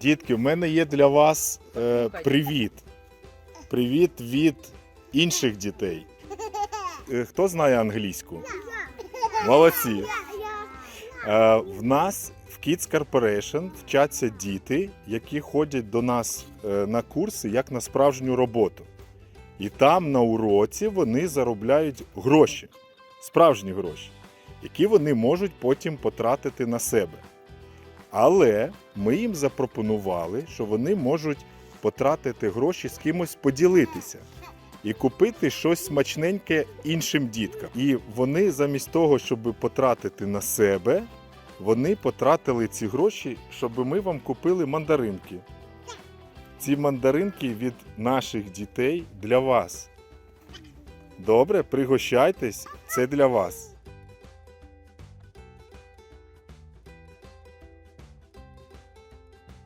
Дітки, в мене є для вас е, привіт. Привіт від інших дітей. Е, хто знає англійську? Молодці. Е, в нас в Kids Corporation вчаться діти, які ходять до нас е, на курси як на справжню роботу. І там на уроці вони заробляють гроші, справжні гроші, які вони можуть потім потратити на себе. Але ми їм запропонували, що вони можуть потратити гроші з кимось поділитися і купити щось смачненьке іншим діткам. І вони замість того, щоб потратити на себе, вони потратили ці гроші, щоб ми вам купили мандаринки. Ці мандаринки від наших дітей для вас. Добре, пригощайтесь, це для вас.